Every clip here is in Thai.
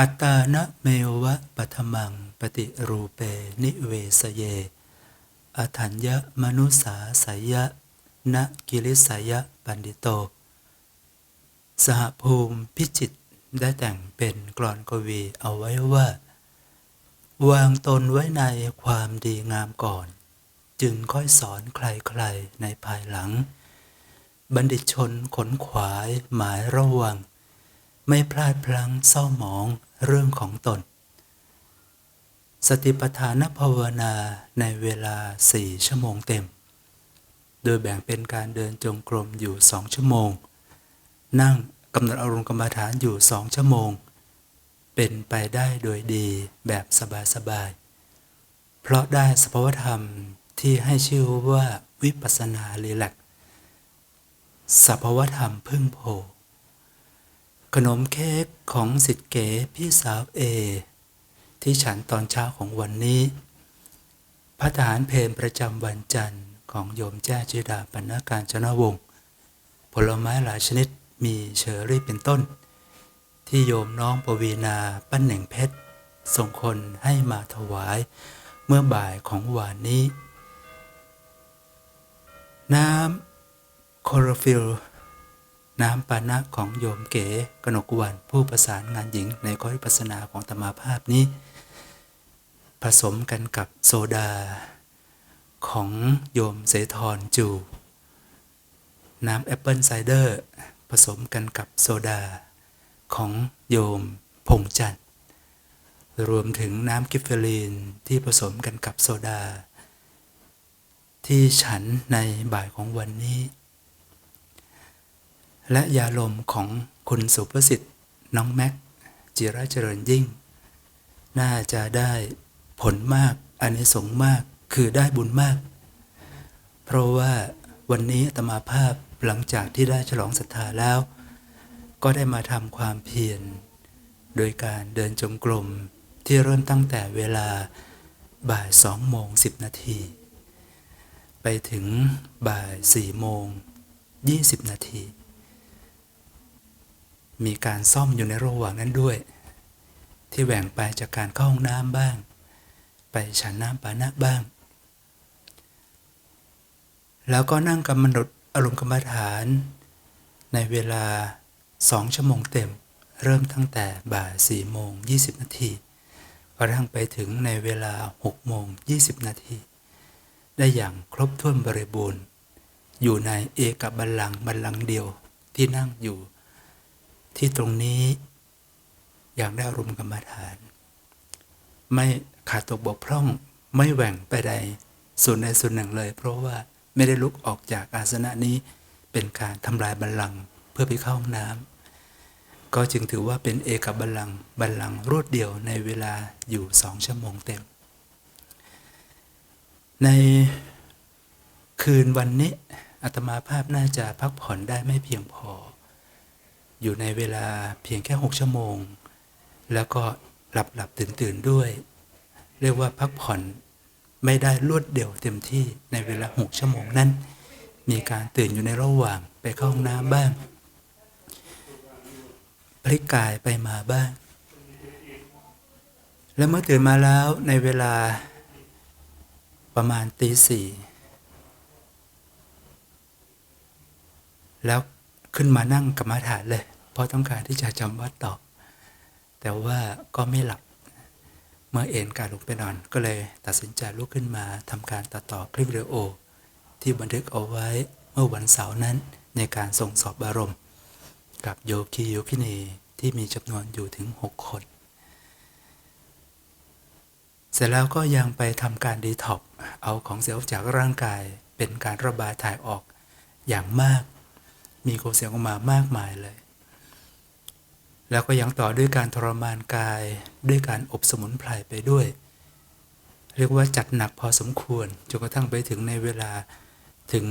อัตานะเมวะปัทมังปฏิรูเปนิเวสเย อถัญญะมนุสาสายะนะกิริสายะปันดิโต สหภูมิพิจิตได้แต่งเป็นกลอนกวีเอาไว้ว่า วางตนไว้ในความดีงามก่อน จึงค่อยสอนใครๆในภายหลัง บัณฑิตชนขนขวายหมายระวัง ไม่พลาดพลั้งเศร้าหมอง เรื่องของตน สติปัฏฐานภาวนาในเวลาสี่ชั่วโมงเต็ม โดยแบ่งเป็นการเดินจงกรมอยู่สองชั่วโมง นั่งกำหนดอารมณ์กรรมฐานอยู่สองชั่วโมง เป็นไปได้โดยดีแบบสบายๆ เพราะได้สภาวธรรมที่ให้ชื่อว่าวิปัสสนารีแลกสภาวธรรมพึ่งโพ ขนมเค้กของสิทธิเก๋พี่สาวเอ ที่ฉันตอนเช้าของวันนี้ พระทหารเพลประจำวันจันทร์ของโยมแจ้จิดาปนการจนวงศ์ผลไม้หลายชนิดมีเชอร์รี่เป็นต้น ที่โยมน้องปวีนาปั้นเหน่งเพชร ส่งคนให้มาถวายเมื่อบ่ายของวานนี้ น้ำโคโรฟิล น้ำปานะของโยมเก๋กนกวันผู้ประสานงานหญิงในคอริปัสนาของธรรมาภาพนี้ ผสมกันกับโซดา ของโยมเสธรจู น้ำแอปเปิลไซเดอร์ผสมกันกับโซดา ของโยมพงจันทร์รวมถึงน้ำกิฟเฟอรีนที่ผสมกันกับโซดา ที่ฉันในบ่ายของวันนี้ และยาลมของคุณสุประสิทธิ์น้องแม็กจิระเจริญยิ่ง น่าจะได้ผลมากอันนี้สงมากคือได้บุญมาก เพราะว่าวันนี้ตมาภาพหลังจากที่ได้ฉลองศรัทธาแล้ว ก็ได้มาทำความเพียร โดยการเดินจงกรมที่เริ่มตั้งแต่เวลาบ่ายสองโมงสิบนาที ไปถึงบ่ายสี่โมงยี่สิบนาที มีการซ่อมอยู่ในระหว่างนั้นด้วย ที่แหว่งไปจากการเข้าห้องน้ำบ้าง ไปฉันน้ำปานะบ้าง แล้วก็นั่งกำหนดอารมณ์กรรมฐาน ในเวลาสองชั่วโมงเต็ม เริ่มตั้งแต่บ่ายสี่โมงยี่สิบนาทีกระทั่งไปถึงในเวลาหกโมงยี่สิบนาทีได้อย่างครบถ้วนบริบูรณ์ อยู่ในเอกบัลลังก์บัลลังก์เดียวที่นั่งอยู่ ที่ตรงนี้อย่างได้อารมณ์กรรมฐาน ไม่ขาดตกบกพร่องไม่แหว่งไปใดส่วนใดส่วนหนึ่งเลย เพราะว่าไม่ได้ลุกออกจากอาสนะนี้เป็นการทำลายบัลลังก์เพื่อไปเข้าห้องน้ำก็จึงถือว่าเป็นเอกบัลลังก์บัลลังก์รวดเดียวในเวลาอยู่สองชั่วโมงเต็ม ในคืนวันนี้อาตมาภาพน่าจะพักผ่อนได้ไม่เพียงพอ อยู่ในเวลาเพียงแค่หกชั่วโมง แล้วก็หลับหลับตื่นตื่นด้วย เรียกว่าพักผ่อนไม่ได้รวดเดี่ยวเต็มที่ในเวลาหกชั่วโมงนั้น มีการตื่นอยู่ในระหว่างไปเข้าห้องน้ำบ้างพลิกกายไปมาบ้าง แล้วเมื่อตื่นมาแล้วในเวลาประมาณตีสี่แล้ว ขึ้นมานั่งกรรมฐานเลย เพราะต้องการที่จะจำวัดต่อ แต่ว่าก็ไม่หลับ เมื่อเอนการลงไปนอนก็เลยตัดสินใจลุกขึ้นมาทำการตัดต่อคลิปวิดีโอ ที่บันทึกเอาไว้เมื่อวันเสาร์นั้นในการส่งสอบอารมณ์ กับโยคีโยคินีที่มีจำนวนอยู่ถึง 6 คน เสร็จแล้วก็ยังไปทำการดีท็อกเอาของเสียออกจากร่างกายเป็นการระบายถ่ายออกอย่างมาก มีโคเสียงออกมามากมายเลย แล้วก็ยังต่อด้วยการทรมานกายด้วยการอบสมุนไพรไปด้วย เรียกว่าจัดหนักพอสมควรจนกระทั่งไปถึงในเวลาถึง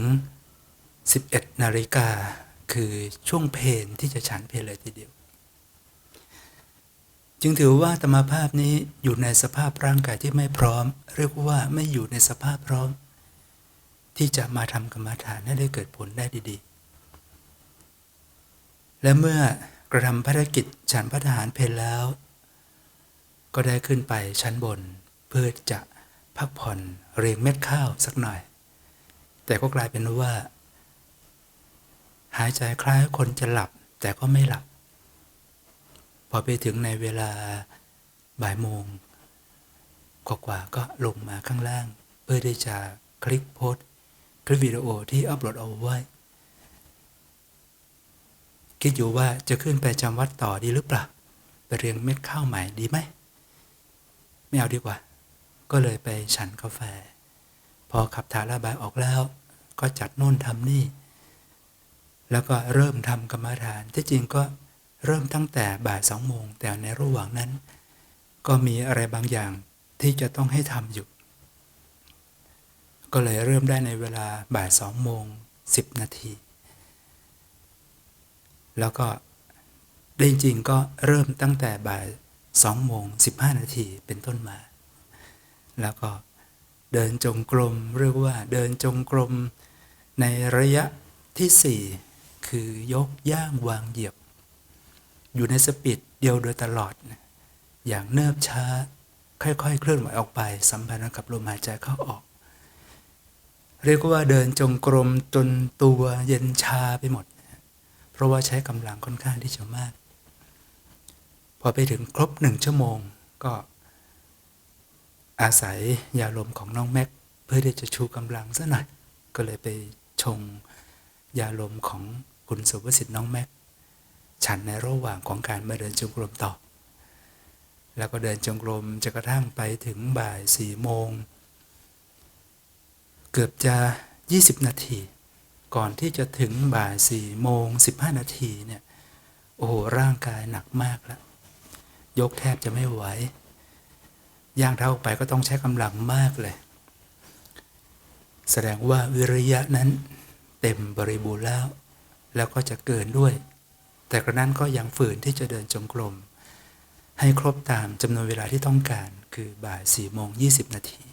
11 นาฬิกาคือช่วงเพลนที่จะฉันเพลเลยทีเดียว จึงถือว่าธรรมภาพนี้อยู่ในสภาพร่างกายที่ไม่พร้อม เรียกว่าไม่อยู่ในสภาพพร้อม ที่จะมาทำกรรมฐานให้ได้เกิดผลได้ดีๆ และเมื่อกระทำภารกิจฉันพระทหารเพลแล้ว ก็ได้ขึ้นไปชั้นบน เพื่อจะพักผ่อนเรียงเม็ดข้าวสักหน่อย แต่ก็กลายเป็นว่า หายใจคล้ายคนจะหลับแต่ก็ไม่หลับ พอไปถึงในเวลาบ่ายโมงกว่าก็ลงมาข้างล่าง เพื่อที่จะคลิกโพสคลิปวิดีโอที่อัปโหลดเอาไว้ คิดอยู่ว่าจะขึ้นไปจำวัดต่อดีหรือเปล่า ไปเรียงเม็ดข้าวใหม่ดีไหม ไม่เอาดีกว่า ก็เลยไปฉันกาแฟ พอขับถ่ายระบายออกแล้ว ก็จัดโน่นทำนี่ แล้วก็เริ่มทำกรรมฐาน ที่จริงก็เริ่มตั้งแต่บ่ายสองโมง แต่ในระหว่างนั้น ก็มีอะไรบางอย่างที่จะต้องให้ทำอยู่ ก็เลยเริ่มได้ในเวลาบ่ายสองโมงสิบนาที แล้วก็ได้จริงๆก็เริ่มตั้งแต่บ่ายสองโมงสิบห้านาทีเป็นต้นมา แล้วก็เดินจงกรมเรียกว่าเดินจงกรมในระยะที่สี่คือยกย่างวางเหยียบ อยู่ในสปีดเดียวโดยตลอด อย่างเนิบช้าค่อยๆ เคลื่อนไหวออกไป สัมพันธ์กับลมหายใจเข้าออก เรียกว่าเดินจงกรมจนตัวเย็นชาไปหมด เพราะว่าใช้กำลังค่อนข้างที่จะมาก พอไปถึงครบหนึ่งชั่วโมงก็อาศัยยาลมของน้องแม็ก เพื่อที่จะชูกำลังซะหน่อย ก็เลยไปชงยาลมของคุณสุภสิทธิ์น้องแม็ก ฉันในระหว่างของการมาเดินจงกรมต่อ แล้วก็เดินจงกรมจะกระทั่งไปถึงบ่ายสี่โมง เกือบจะ 20 นาที ก่อนที่จะถึงบ่ายสี่โมง15นาทีเนี่ย โอ้โห ร่างกายหนักมากแล้ว ยกแทบจะไม่ไหว ย่างเท้าออกไปก็ต้องใช้กำลังมากเลย แสดงว่าวิริยะนั้นเต็มบริบูรณ์แล้ว แล้วก็จะเกินด้วย แต่กระนั้นก็ยังฝืนที่จะเดินจงกรม ให้ครบตามจำนวนเวลาที่ต้องการคือบ่าย4โมง20นาที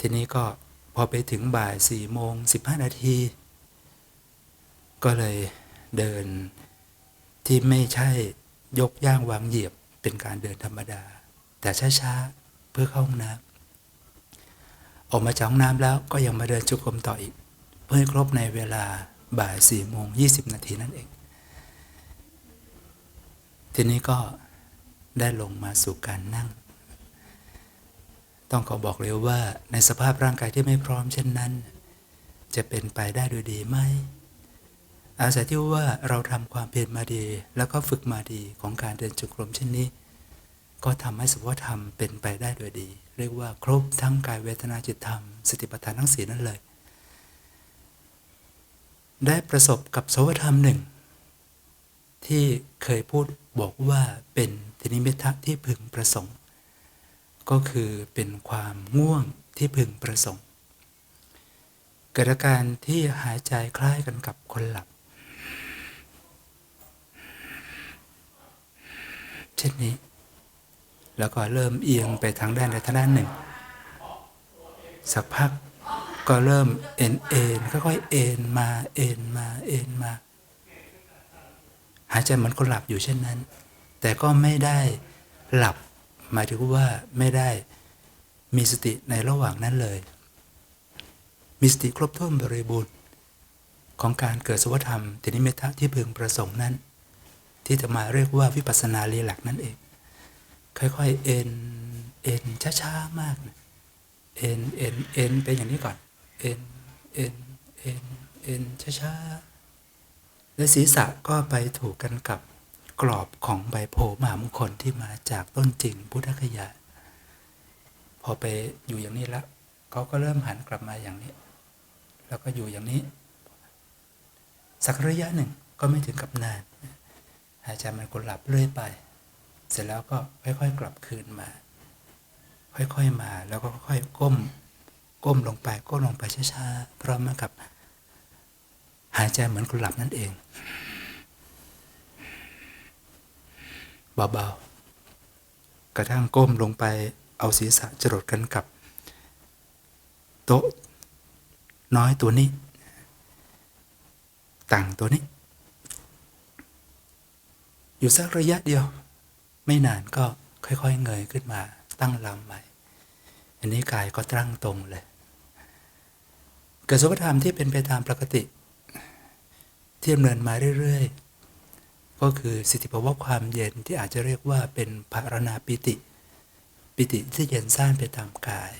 ทีนี้ก็ พอไปถึงบ่าย4โมง15 นาที ก็เลยเดินที่ไม่ใช่ยกย่างวางเหยียบเป็นการเดินธรรมดา แต่ช้าๆเพื่อเข้าห้องน้ำออกมาจากห้องน้ำแล้วก็ยังมาเดินจุกรมต่ออีก เพื่อครบในเวลาบ่าย4โมง20 นาทีนั่นเอง ทีนี้ก็ได้ลงมาสู่การนั่ง ต้องขอบอกเลยว่าในสภาพร่างกายที่ไม่พร้อมเช่นนั้น จะเป็นไปได้โดยดีไหมอาศัยที่ว่าเราทำความเพียรมาดี แล้วก็ฝึกมาดีของการเดินจงกรมเช่นนี้ ก็ทำให้สภาวธรรมเป็นไปได้โดยดี เรียกว่าครบทั้งกายเวทนาจิตธรรมสติปัฏฐานทั้งสี่นั่นเลย ได้ประสบกับสภาวธรรมหนึ่ง ที่เคยพูดบอกว่าเป็นทินิมิทะที่พึงประสงค์ ก็คือเป็นความง่วงที่พึงประสงค์ เกิดอาการที่หายใจคล้ายกันกับคนหลับ เช่นนี้ แล้วก็เริ่มเอียงไปทางด้านใดทางด้านหนึ่ง สักพักก็เริ่มเอ็นเอ็นค่อยๆเอ็นมาเอ็นมาเอ็นมา หายใจเหมือนคนหลับอยู่เช่นนั้น แต่ก็ไม่ได้หลับ หมายถึงว่าไม่ได้มีสติในระหว่างนั้นเลย มีสติครบถ้วนบริบูรณ์ของการเกิดสวัธรรมตินิเมตะที่พึงประสงค์นั้น ที่จะมาเรียกว่าวิปัสนาเรียหลักนั่นเอง ค่อยๆ เอ็นเอ็นช้าๆมากนะเอ็นเอ็นเอ็นเป็นอย่างนี้ก่อน เอ็นเอ็นเอ็นเอ็นช้าๆและศีรษะก็ไปถูกกันกับ กรอบของใบโพมหามงคลที่มาจากต้นจริงพุทธคยา พอไปอยู่อย่างนี้แล้วเขาก็เริ่มหันกลับมาอย่างนี้ แล้วก็อยู่อย่างนี้ สักระยะหนึ่งก็ไม่ถึงกับนานหายใจมันกดหลับเรื่อยไป เสร็จแล้วก็ค่อยๆ กลับคืนมา ค่อยๆมาแล้วก็ค่อยๆก้ม ก้มลงไปก้มลงไปช้าๆพร้อมกับ หายใจเหมือนคนหลับนั่นเอง เบาๆ กระทั่งก้มลงไปเอาศีรษะจรดกันกับ โต๊ะน้อยตัวนี้ ต่างตัวนี้ อยู่สักระยะเดียว ไม่นานก็ค่อยๆเงยขึ้นมาตั้งลำใหม่ อันนี้กายก็ตั้งตรงเลยเกิดสุขธรรมที่เป็นไปตามปกติ ที่ดำเนินมาเรื่อยๆ ก็คือสิทธิภาวะความเย็นที่อาจจะเรียกว่าเป็นภารณาปิติ ปิติที่เย็นซ่านไปตามกาย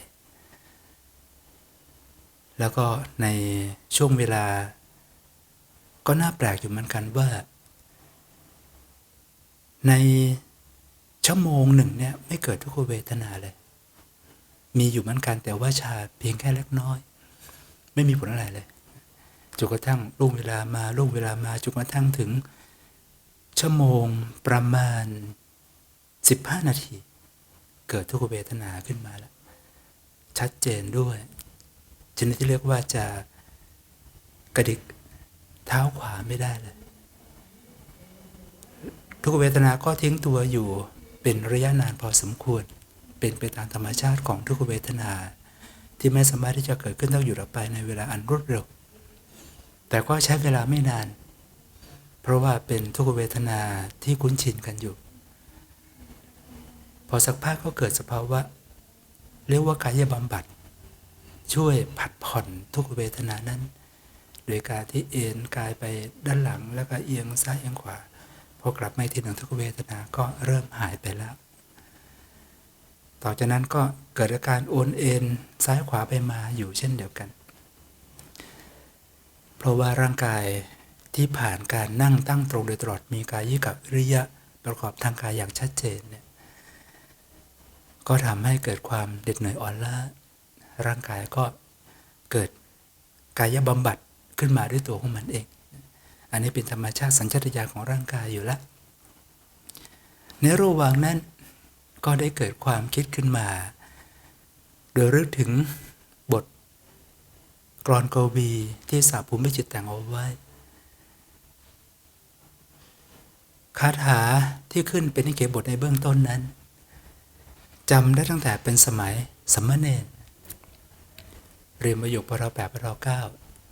แล้วก็ในช่วงเวลา ก็น่าแปลกอยู่เหมือนกันว่า ในชั่วโมงหนึ่งเนี่ยไม่เกิดทุกขเวทนาเลย มีอยู่เหมือนกันแต่ว่าชาเพียงแค่เล็กน้อย ไม่มีผลอะไรเลยจนกระทั่งล่วงเวลามาล่วงเวลามาจนกระทั่งถึง ชั่วโมงประมาณ 15 นาที เกิดทุกขเวทนาขึ้นมาแล้ว ชัดเจนด้วยชนิดที่เรียกว่าจะกระดิกเท้าขวาไม่ได้เลย ทุกเวทนาก็ทิ้งตัวอยู่เป็นระยะนานพอสมควร เป็นไปตามธรรมชาติของทุกเวทนา ที่ไม่สามารถที่จะเกิดขึ้นต้องอยู่ดับไปในเวลาอันรวดเร็ว แต่ก็ใช้เวลาไม่นาน เพราะว่าเป็นทุกเวทนาที่คุ้นชินกันอยู่ พอสักพักก็เกิดสภาวะ เรียกว่ากายบำบัด ช่วยผัดผ่อนทุกเวทนานั้น โดยการที่เอ็นกายไปด้านหลังแล้วก็เอียงซ้ายเอียงขวาพอกลับมาที่หนึ่งทุกเวทนาก็เริ่มหายไปแล้ว ต่อจากนั้นก็เกิดอาการโอนเอ็นซ้ายขวาไปมาอยู่เช่นเดียวกัน เพราะว่าร่างกาย ที่ผ่านการนั่งตั้งตรงโดยตลอดมีกายยิกับริยะประกอบทางกายอย่างชัดเจนเนี่ยก็ทำให้เกิดความเด็ดเหนื่อยอ่อนล้าร่างกายก็เกิดกายบำบัดขึ้นมาด้วยตัวของมันเอง อันนี้เป็นธรรมชาติสัญชาตญาณของร่างกายอยู่แล้วในระหว่างนั้นก็ได้เกิดความคิดขึ้นมา โดยรึกถึงบทกรอนโกวีที่สาภูมิจิตแต่งเอาไว้ คาถาที่ขึ้นเป็นนิเกบทในเบื้องต้นนั้นจำได้ตั้งแต่เป็นสมัยสมณเณรเรียนประโยคปรแปดปรเก้า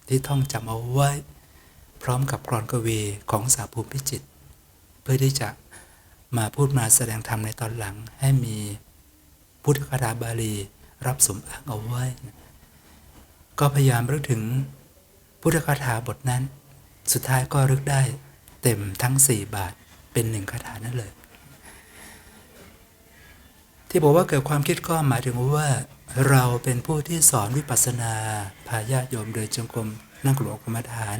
ที่ท่องจำเอาไว้ พร้อมกับกรอนกวีของสาภูมิพิจิต เพื่อที่จะมาพูดมาแสดงธรรมในตอนหลัง ให้มีพุทธคาถาบาลีรับสมอ้างเอาไว้ ก็พยายามรึกถึงพุทธคาถาบทนั้น สุดท้ายก็รึกได้เต็มทั้ง4บาท เป็นหนึ่งคาถานั่นเลย ที่บอกว่าเกิดความคิดก็หมายถึงว่า เราเป็นผู้ที่สอนวิปัสสนาพาญาติโยมเดินจงกรมนั่งกลุ่มกรรมฐาน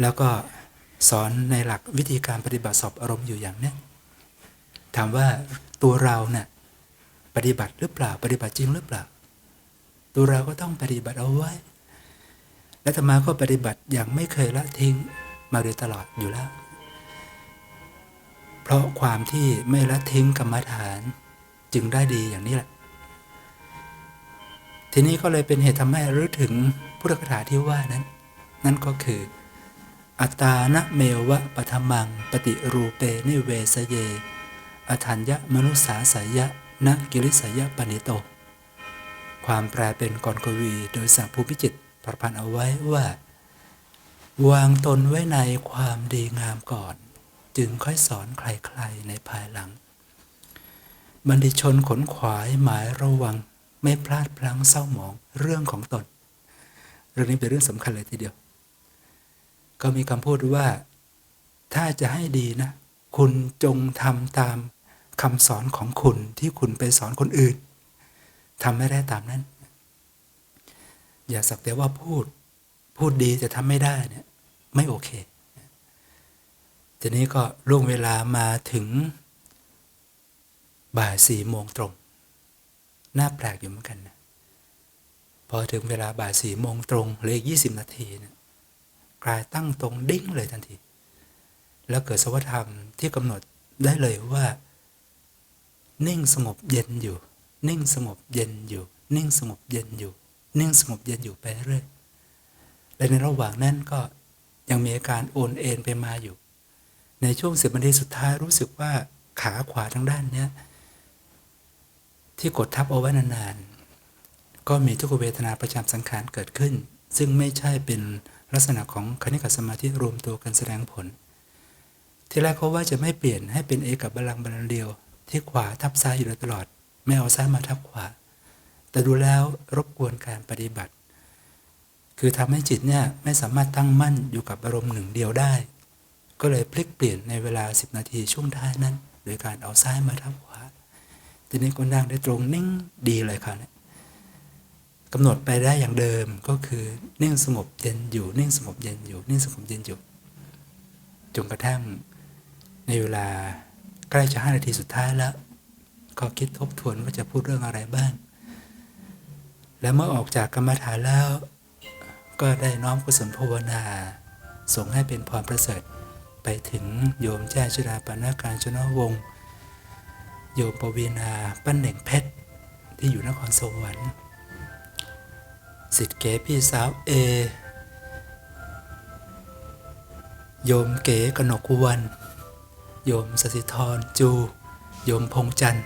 แล้วก็สอนในหลักวิธีการปฏิบัติสอบอารมณ์อยู่อย่างนี้ถามว่าตัวเราเนะ่ยปฏิบัติหรือเปล่า ปฏิบัติจริงหรือเปล่า ตัวเราก็ต้องปฏิบัติเอาไว้ และธรรมาก็ปฏิบัติอย่างไม่เคยละทิ้งมาโดยตลอดอยู่แล้ว ราะความที่ไม่ละทิ้งกรรมฐานจึงได้ดีอย่างนี้แหละ ทีนี้ก็เลยเป็นเหตุทำให้รู้ถึงพุทธคาถาที่ว่านั้น นั่นก็คือ อัตานะเมวะปะทมัง ปฏิรูเปนิเวสเยอทัญญะมนุสาสายะนะกิริสยะปณิโต ความแปลเป็นกรกวีโดยสังภูพิจิตประพันธ์เอาไว้ว่า วางตนไว้ในความดีงามก่อน จึงค่อยสอนใครๆในภายหลัง บัณฑิตชนขนขวายหมายระวังไม่พลาดพลั้งเศร้าหมองเรื่องของตน เรื่องนี้เป็นเรื่องสำคัญเลยทีเดียว ก็มีคำพูดว่า ถ้าจะให้ดีนะ คุณจงทำตามคำสอนของคุณที่คุณไปสอนคนอื่นทำไม่ได้ตามนั้น อย่าสักแต่ว่าพูด พูดดีแต่ทำไม่ได้เนี่ย ไม่โอเค ทีนี้ก็ล่วงเวลามาถึง บ่ายสี่โมงตรง น่าแปลกอยู่เหมือนกันนะพอถึงเวลาบ่ายสี่โมงตรงเลืออีกยี่สิบนาทีนะกลายตั้งตรงดิ้งเลยทันที แล้วเกิดสวัสธรรมที่กำหนดได้เลยว่า นิ่งสงบเย็นอยู่ นิ่งสงบเย็นอยู่ นิ่งสงบเย็นอยู่ นิ่งสงบเย็นอยู่ไปเรื่อยและในระหว่างนั้นก็ยังมีอาการโอนเอ็นไปมาอยู่ ในช่วงสิบนาทีสุดท้ายรู้สึกว่าขาขวาทางด้านเนี้ยที่กดทับเอาไว้นานๆ ก็มีทุกขเวทนาประจำสังขารเกิดขึ้น ซึ่งไม่ใช่เป็นลักษณะของคณิกสมาธิรวมตัวกันแสดงผล ที่แรกเขาว่าจะไม่เปลี่ยนให้เป็นเอกับบาลังบาลังเดียว ที่ขวาทับซ้ายอยู่ตลอด ไม่เอาซ้ายมาทับขวา แต่ดูแล้วรบกวนการปฏิบัติ คือทำให้จิตเนี่ยไม่สามารถตั้งมั่นอยู่กับอารมณ์หนึ่งเดียวได้ ก็เลยพลิกเปลี่ยนในเวลา 10 นาทีช่วงท้ายนั้น โดยการเอาซ้ายมาทับขวาทีนี้ก็นั่งได้ตรงนิ่งดีเลยค่ะเนี่ยกำหนดไปได้อย่างเดิมก็คือนิ่งสงบเย็นอยู่นิ่งสงบเย็นอยู่นิ่งสงบเย็นอยู่จนกระทั่งในเวลาใกล้จะห้านาทีสุดท้ายแล้ว ก็คิดทบทวนว่าจะพูดเรื่องอะไรบ้าง และเมื่อออกจากกรรมฐานแล้ว ก็ได้น้อมกุศลภาวนาส่งให้เป็นพรประเสริฐ ไปถึงโยมแจ้ชราปนาการชนวงศ์โยมปวีนาปั้นเหน่งเพชรที่อยู่นครสวรรค์สิทธิเก๋พี่สาวเอ โยมเก๋กนกวัน โยมสสิธรจู โยมพงจันทร์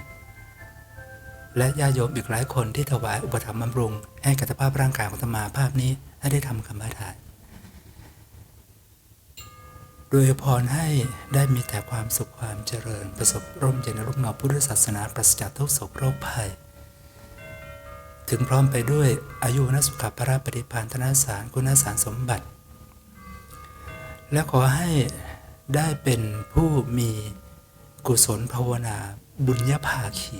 และญาโยมอีกหลายคนที่ถวายอุปถัมภ์บำรุง ให้กับสภาพร่างกายของธรรมาภาพนี้ให้ได้ทำกรรมฐาน ดยพรให้ได้มีแต่ความสุขความเจริญ ประสบร่มเย็นร่มเงาพุทธศาสนาปราศจากทุกโศกโรคภัย ถึงพร้อมไปด้วยอายุนสุขภระปฏิภาณธนสารคุณสารสมบัติ และขอให้ได้เป็นผู้มีกุศลภาวนาบุญญาภาคี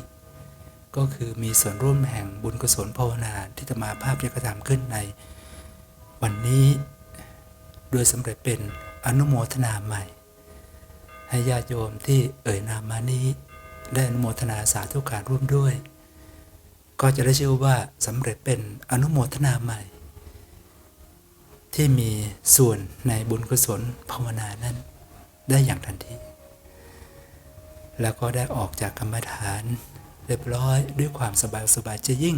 ก็คือมีส่วนร่วมแห่งบุญกุศลภาวนาที่จะมาภาพยกระทำขึ้นใน วันนี้โดยสำเร็จเป็น อนุโมทนาใหม่ ให้ญาติโยมที่เอ่ยนามมานี้ ได้อนุโมทนาสาธุการร่วมด้วย ก็จะได้ชื่อว่าสำเร็จเป็นอนุโมทนาใหม่ ที่มีส่วนในบุญกุศลภาวนานั้นได้อย่างทันที แล้วก็ได้ออกจากกรรมฐาน เรียบร้อยด้วยความสบายสบายจะยิ่ง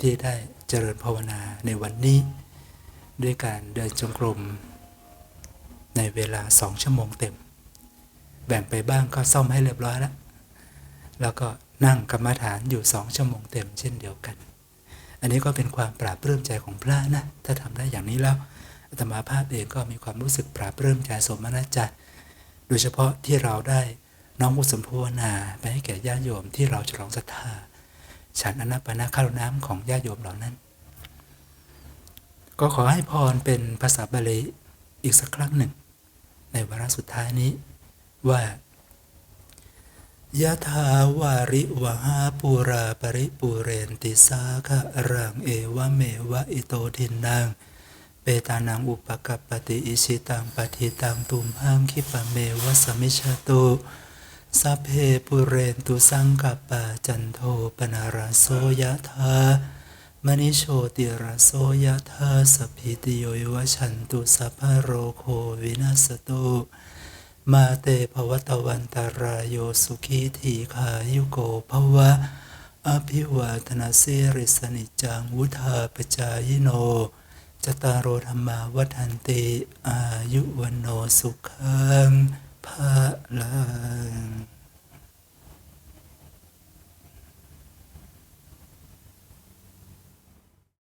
ที่ได้เจริญภาวนาในวันนี้ ด้วยการเดินจงกรม ในเวลาสองชั่วโมงเต็ม แบ่งไปบ้างก็ซ่อมให้เรียบร้อยแล้ว แล้วก็นั่งกรรมฐานอยู่สองชั่วโมงเต็มเช่นเดียวกัน อันนี้ก็เป็นความปราบปลื้มใจของพระนะ ถ้าทำได้อย่างนี้แล้วอาตมาภาพเองก็มีความรู้สึกปราบปลื้มใจสมนัสใจโดยเฉพาะที่เราได้น้อมกุศลภวนาไปให้แก่ญาติโยมที่เราฉลองศรัทธาฉันอนัปนาข้าวน้ำของญาติโยมเหล่านั้น ก็ขอให้พรเป็นภาษาบาลีอีกสักครั้งหนึ่ง ในวาระสุดท้ายนี้ ว่ายะถาวาริวหาปูราปริปูเรนติสาคะรังเอวะเมวะอิโตทินังเปตานังอุปกัปปติอิชิตังปฏิตังตุมหังคิปะเมวะสมิชชตุสัพเพปุเรนตุสังกัปปะจันโทปนาราโสยะธา มณิโชติราโสยะธาสพิติโยวิวัชันตุสัพพะโรโควินัสตุมาเตภวตวันตารายโยสุขีทีขายุโกภวะ อภิวาทนาสิริสนิจังวุธาปจายโน จตารโรธรรมาวัฏันติอายุวันโนสุขังภาลัง